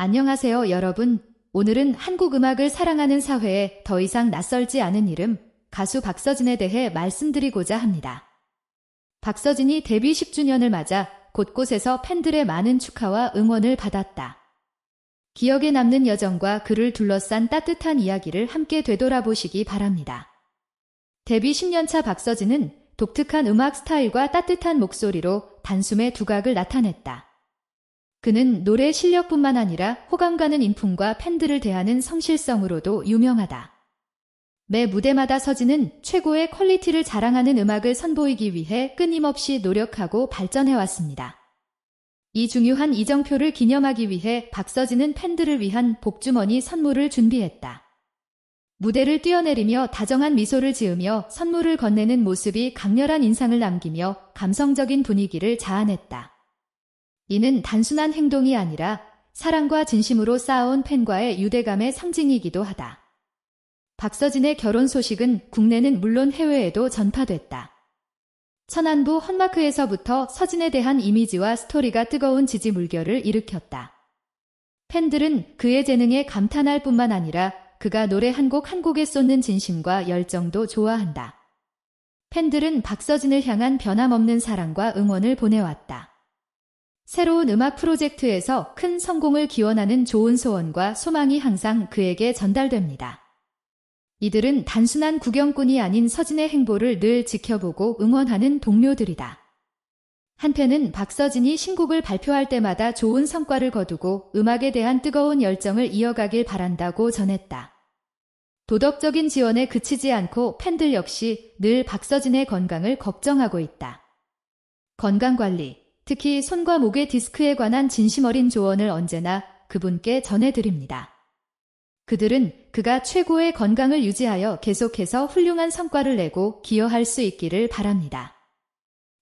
안녕하세요, 여러분. 오늘은 한국 음악을 사랑하는 사회에 더 이상 낯설지 않은 이름, 가수 박서진에 대해 말씀드리고자 합니다. 박서진이 데뷔 10주년을 맞아 곳곳에서 팬들의 많은 축하와 응원을 받았다. 기억에 남는 여정과 그를 둘러싼 따뜻한 이야기를 함께 되돌아보시기 바랍니다. 데뷔 10년차 박서진은 독특한 음악 스타일과 따뜻한 목소리로 단숨에 두각을 나타냈다. 그는 노래 실력뿐만 아니라 호감 가는 인품과 팬들을 대하는 성실성으로도 유명하다. 매 무대마다 서진은 최고의 퀄리티를 자랑하는 음악을 선보이기 위해 끊임없이 노력하고 발전해왔습니다. 이 중요한 이정표를 기념하기 위해 박서진은 팬들을 위한 복주머니 선물을 준비했다. 무대를 뛰어내리며 다정한 미소를 지으며 선물을 건네는 모습이 강렬한 인상을 남기며 감성적인 분위기를 자아냈다. 이는 단순한 행동이 아니라 사랑과 진심으로 쌓아온 팬과의 유대감의 상징이기도 하다. 박서진의 결혼 소식은 국내는 물론 해외에도 전파됐다. 천안부 헛마크에서부터 서진에 대한 이미지와 스토리가 뜨거운 지지 물결을 일으켰다. 팬들은 그의 재능에 감탄할 뿐만 아니라 그가 노래 한 곡한 곡에 쏟는 진심과 열정도 좋아한다. 팬들은 박서진을 향한 변함없는 사랑과 응원을 보내왔다. 새로운 음악 프로젝트에서 큰 성공을 기원하는 좋은 소원과 소망이 항상 그에게 전달됩니다. 이들은 단순한 구경꾼이 아닌 서진의 행보를 늘 지켜보고 응원하는 동료들이다. 한편은 박서진이 신곡을 발표할 때마다 좋은 성과를 거두고 음악에 대한 뜨거운 열정을 이어가길 바란다고 전했다. 도덕적인 지원에 그치지 않고 팬들 역시 늘 박서진의 건강을 걱정하고 있다. 건강관리, 특히 손과 목의 디스크에 관한 진심 어린 조언을 언제나 그분께 전해드립니다. 그들은 그가 최고의 건강을 유지하여 계속해서 훌륭한 성과를 내고 기여할 수 있기를 바랍니다.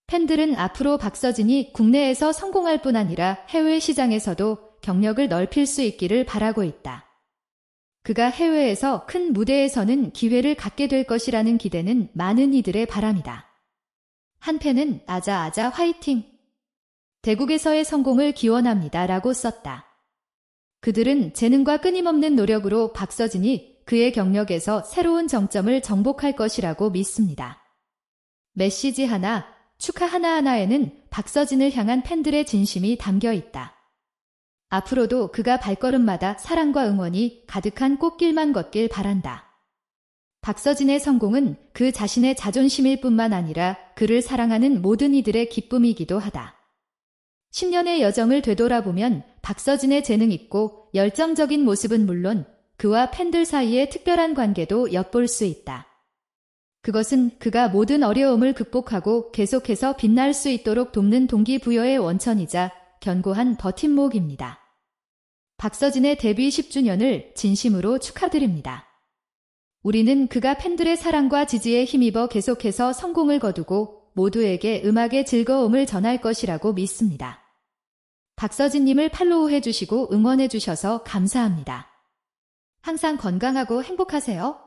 팬들은 앞으로 박서진이 국내에서 성공할 뿐 아니라 해외 시장에서도 경력을 넓힐 수 있기를 바라고 있다. 그가 해외에서 큰 무대에 서는 기회를 갖게 될 것이라는 기대는 많은 이들의 바람이다. 한 팬은 아자아자 화이팅! 대국에서의 성공을 기원합니다. 라고 썼다. 그들은 재능과 끊임없는 노력으로 박서진이 그의 경력에서 새로운 정점을 정복할 것이라고 믿습니다. 메시지 하나, 축하 하나하나에는 박서진을 향한 팬들의 진심이 담겨 있다. 앞으로도 그가 발걸음마다 사랑과 응원이 가득한 꽃길만 걷길 바란다. 박서진의 성공은 그 자신의 자존심일 뿐만 아니라 그를 사랑하는 모든 이들의 기쁨이기도 하다. 10년의 여정을 되돌아보면 박서진의 재능 있고 열정적인 모습은 물론 그와 팬들 사이의 특별한 관계도 엿볼 수 있다. 그것은 그가 모든 어려움을 극복하고 계속해서 빛날 수 있도록 돕는 동기부여의 원천이자 견고한 버팀목입니다. 박서진의 데뷔 10주년을 진심으로 축하드립니다. 우리는 그가 팬들의 사랑과 지지에 힘입어 계속해서 성공을 거두고 모두에게 음악의 즐거움을 전할 것이라고 믿습니다. 박서진님을 팔로우 해 주시고 응원해 주셔서 감사합니다. 항상 건강하고 행복하세요.